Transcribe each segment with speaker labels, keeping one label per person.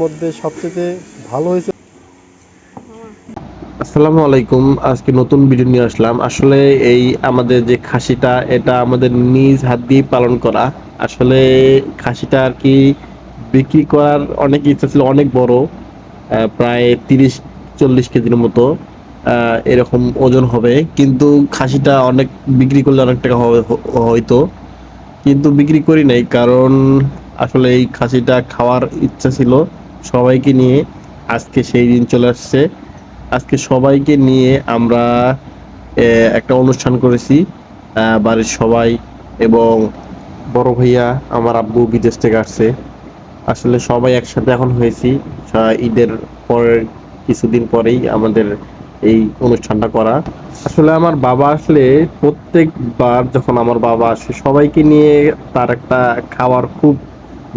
Speaker 1: মধ্যে সবচেয়ে ভালো হয়েছে
Speaker 2: আসসালামু আলাইকুম। আজকে নতুন ভিডিও নিয়ে আসলাম। আসলে এই আমাদের যে খাসিটা, এটা আমাদের নিজ হাত দিয়ে পালন করা। আসলে খাসিটা আর কি বিক্রি করার অনেক ইচ্ছা ছিল, অনেক বড় প্রায় তিরিশ, চল্লিশ কেজির মতো এরকম ওজন হবে। কিন্তু খাসিটা অনেক, বিক্রি করলে অনেক টাকা হয়তো। কিন্তু বিক্রি করি নাই, কারণ আসলে এই খাসিটা খাওয়ার ইচ্ছা ছিল সবাইকে নিয়ে। আজকে সেই দিন চলে আসছে। আজকে সবাইকে নিয়ে আমরা একটা অনুষ্ঠান করেছি। বাড়ির সবাই এবং বড় ভাইয়া আমার আব্বু বিদেশ থেকে আসছে। আসলে সবাই একসাথে এখন হয়েছি। ঈদের পরের কিছুদিন পরেই আমাদের এই অনুষ্ঠানটা করা। আসলে আমার বাবা আসলে প্রত্যেকবার যখন আমার বাবা আসে, সবাইকে নিয়ে তার একটা খাওয়ার খুব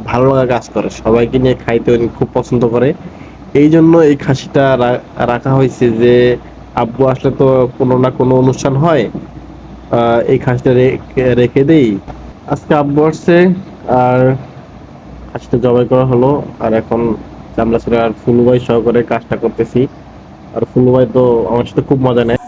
Speaker 2: ভালো লাগা কাজ করে সবাইকে নিয়ে খাইতে উনি খুব পছন্দ করে এই জন্য এই খাসিটা রাখা হয়েছে যে আব্বু আসলে তো কোনো না কোনো অনুষ্ঠান হয় আহ, এই খাসিটা রেখে দেই আজকে আব্বু আসছে আর খাসিটা জবাই করা হলো আর এখন চামড়া ছেড়ে আর ফুলুভাই সহকারে কাজটা করতেছি আর ফুলুভাই তো আমার সাথে খুব মজা নেয়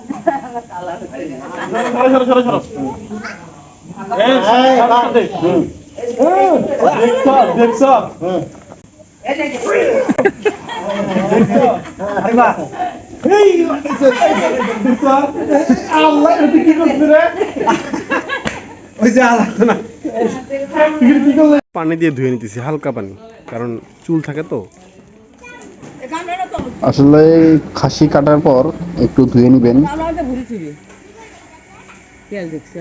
Speaker 1: পানি দিয়ে ধুয়ে নিতেছি হালকা পানি কারণ চুল থাকে তো।
Speaker 3: আসলে খাসি কাটার পর একটু ধুয়ে নেবেন।
Speaker 4: দেখছ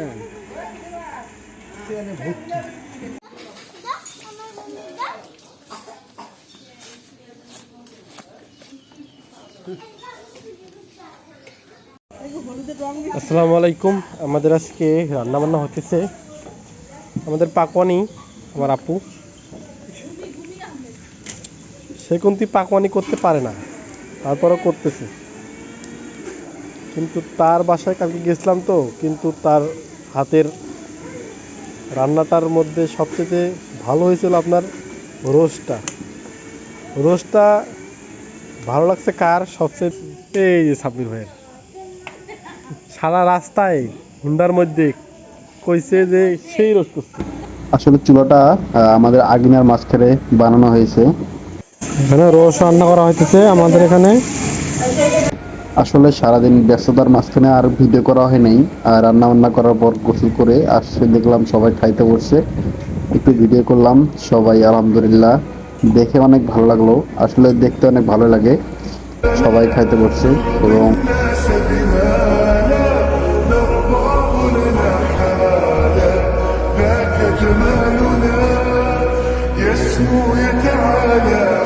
Speaker 1: আসসালামু আলাইকুম। আমাদের আজকে রান্না বান্না হতেছে। আমাদের পাকওয়ানি, আমার আপু। সে কিন্তু পাকওয়ানি করতে পারে না, তারপরও করতেছে। কিন্তু তার বাসায় কালকে গেছিলাম তো, কিন্তু তার হাতের রান্নাটার মধ্যে সবচেয়ে ভালো হয়েছিল আপনার রোস্টটা। রোস্টটা ভালো লাগছে কার? সবচেয়ে এই যে সাব্বির ভাইয়ের। সারা রাস্তায় হুন্ডার মধ্যে কইছে যে সেই রোজ করছে।
Speaker 3: আসলে চুলাটা আমাদের আগুনের মাঝখানে বানানো হয়েছে।
Speaker 1: এখানে রোজ রান্না করা হইতেছে আমাদের এখানে।
Speaker 3: আসলে সারাদিন ব্যস্ততার মাঝখানে আর ভিডিও করা হয় নাই। আর রান্না বান্না করার পর গোসল করে আসছে দেখলাম সবাই খাইতে বসছে। একটু ভিডিও করলাম সবাই আলহামদুলিল্লাহ। দেখে অনেক ভালো লাগলো আসলে দেখতে অনেক ভালো লাগে সবাই খাইতে বসছে এবং
Speaker 5: ذاك جمالنا يسمو يتعالى